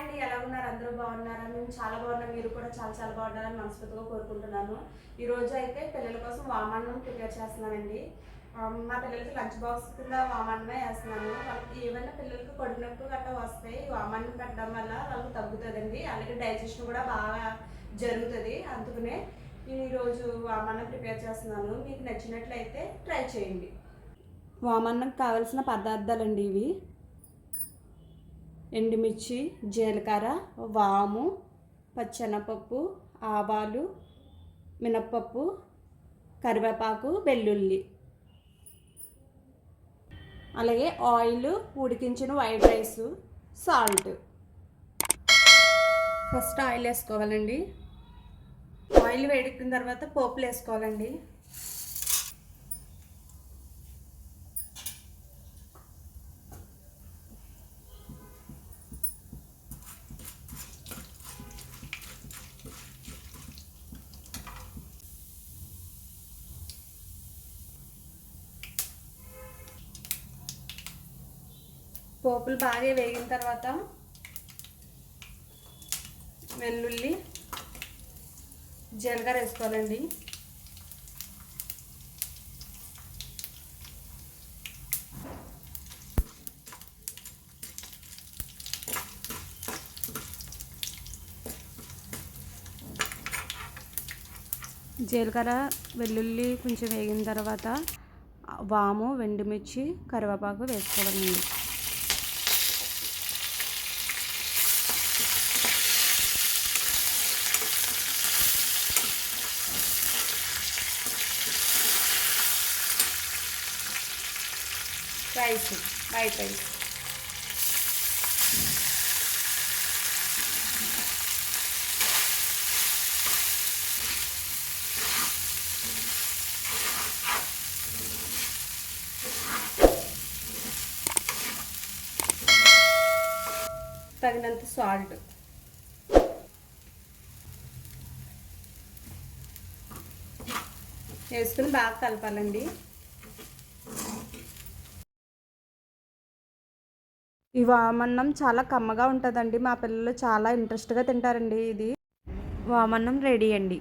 అండి ఎలా ఉన్నారు? అందరూ బాగున్నారా? మేము చాలా బాగున్నాం. మీరు కూడా చాలా చాలా బాగున్నారని మనస్ఫూర్తిగా కోరుకుంటున్నాను. ఈరోజు అయితే పిల్లల కోసం వామాన్నం ప్రిపేర్ చేస్తున్నానండి. మా పిల్లలకి లంచ్ బాక్స్ కింద వామాన్నమే వేస్తున్నాను. వాళ్ళకి ఏమైనా పిల్లలకి కడుపు నొప్పి గట్రా వస్తాయి ఈ పెట్టడం వల్ల వాళ్ళకి తగ్గుతుందండి. అలాగే డైజెషన్ కూడా బాగా జరుగుతుంది. అందుకనే నేను ఈరోజు వామాన్నం ప్రిపేర్ చేస్తున్నాను. మీకు నచ్చినట్లయితే ట్రై చేయండి. వామాన్నం కావాల్సిన పదార్థాలండి ఇవి. ఎండుమిర్చి జీలకర్ర వాము పచ్చెనపప్పు ఆవాలు మినప్పప్పు కరివేపాకు వెల్లుల్లి. అలాగే ఆయిల్ ఉడికించిన white rice salt. First oil వేసుకోవాలండి. ఆయిల్ వేడెక్కిన తర్వాత పోపులు వేసుకోవాలండి. పోపులు బాగా వేగిన తర్వాత వెల్లుల్లి జీలకర్ర వేసుకోవాలండి. జీలకర్ర వెల్లుల్లి కొంచెం వేగిన తర్వాత వాము వెండిమిర్చి కరివేపాకు వేసుకోవాలండి. రైస్ వైట్ రైస్ తగినంత సాల్ట్. వేసుకుని బాగా కలపాలండి. ఈ వామన్నం చాలా కమ్మగా ఉంటుందండి. మా పిల్లలు చాలా ఇంట్రెస్ట్గా తింటారండి ఇది. వామన్నం రెడీ అండి.